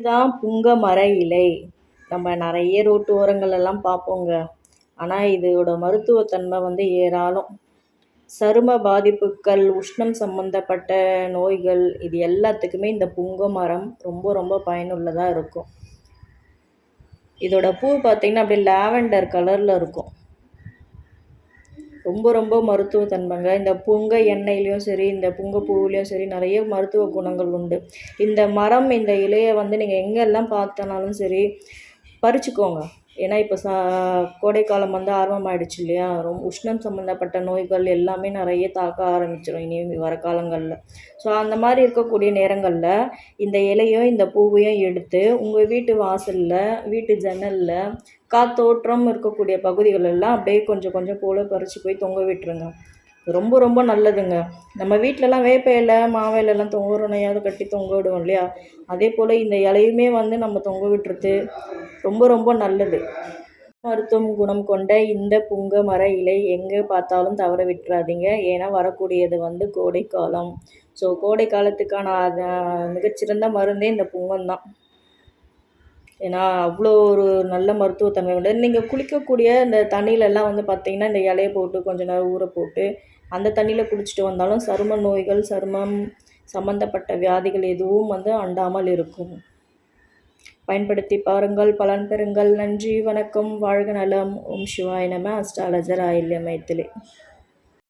இதுதான் புங்க மர இலை நம்ம நிறைய ரோட்டு ஓரங்களெல்லாம் பார்ப்போங்க. ஆனால் இதோட மருத்துவத்தன்மை வந்து ஏராளம். சரும பாதிப்புகள் உஷ்ணம் சம்மந்தப்பட்ட நோய்கள் இது எல்லாத்துக்குமே இந்த புங்க மரம் ரொம்ப ரொம்ப பயனுள்ளதாக இருக்கும். இதோட பூ பார்த்திங்கன்னா அப்படியே லாவெண்டர் கலரில் இருக்கும். ரொம்ப ரொம்ப மருத்துவ தன்மைங்க. இந்த புங்க எண்ணெயிலையும் சரி இந்த புங்க பூவுலேயும் சரி நிறைய மருத்துவ குணங்கள் உண்டு. இந்த மரம் இந்த இலையை வந்து நீங்கள் எங்கெல்லாம் பார்த்தனாலும் சரி பறிச்சுக்கோங்க. ஏன்னா இப்போ சா கோடைக்காலம் வந்து ஆரம்பமாயிடுச்சு இல்லையா? ரொம்ப உஷ்ணம் சம்மந்தப்பட்ட நோய்கள் எல்லாமே நிறைய தாக்க ஆரம்பிச்சிடும் இனி வர காலங்களில். ஸோ அந்த மாதிரி இருக்கக்கூடிய நேரங்களில் இந்த இலையும் இந்த பூவையும் எடுத்து உங்கள் வீட்டு வாசலில் வீட்டு ஜன்னலில் காத்தோற்றம் இருக்கக்கூடிய பகுதிகளெல்லாம் அப்படியே கொஞ்சம் கொஞ்சம் போல் பறித்து போய் தொங்க விட்டுருங்க. ரொம்ப ரொம்ப நல்லதுங்க. நம்ம வீட்டிலலாம் வேப்ப இலை மாவை தொங்குறோனையாவது கட்டி தொங்க விடுவோம் இல்லையா? அதே போல் இந்த இலையுமே வந்து நம்ம தொங்க விட்டுறது ரொம்ப ரொம்ப நல்லது. மருத்துவம் குணம் கொண்ட இந்த புங்க மர இலை எங்கே பார்த்தாலும் தவற விட்டுறாதீங்க. ஏன்னா வரக்கூடியது வந்து கோடைக்காலம். ஸோ கோடை காலத்துக்கான மிகச்சிறந்த மருந்தே இந்த புங்கம் தான். ஏன்னா அவ்வளோ ஒரு நல்ல மருத்துவத்தன்மை உண்டு. நீங்கள் குளிக்கக்கூடிய இந்த தண்ணியிலலாம் வந்து பார்த்திங்கன்னா இந்த இலையை போட்டு கொஞ்ச நேரம் ஊற போட்டு அந்த தண்ணியில் குளிச்சுட்டு வந்தாலும் சரும நோய்கள் சருமம் சம்மந்தப்பட்ட வியாதிகள் எதுவும் வந்து அண்டாமல் இருக்கும். பயன்படுத்தி பாருங்கள் பலன் பெறுங்கள். நன்றி வணக்கம். வாழ்க நலம். ஓம் சிவாய நம. அஸ்ட்ராலஜர் ஆயில்யமயத்திலே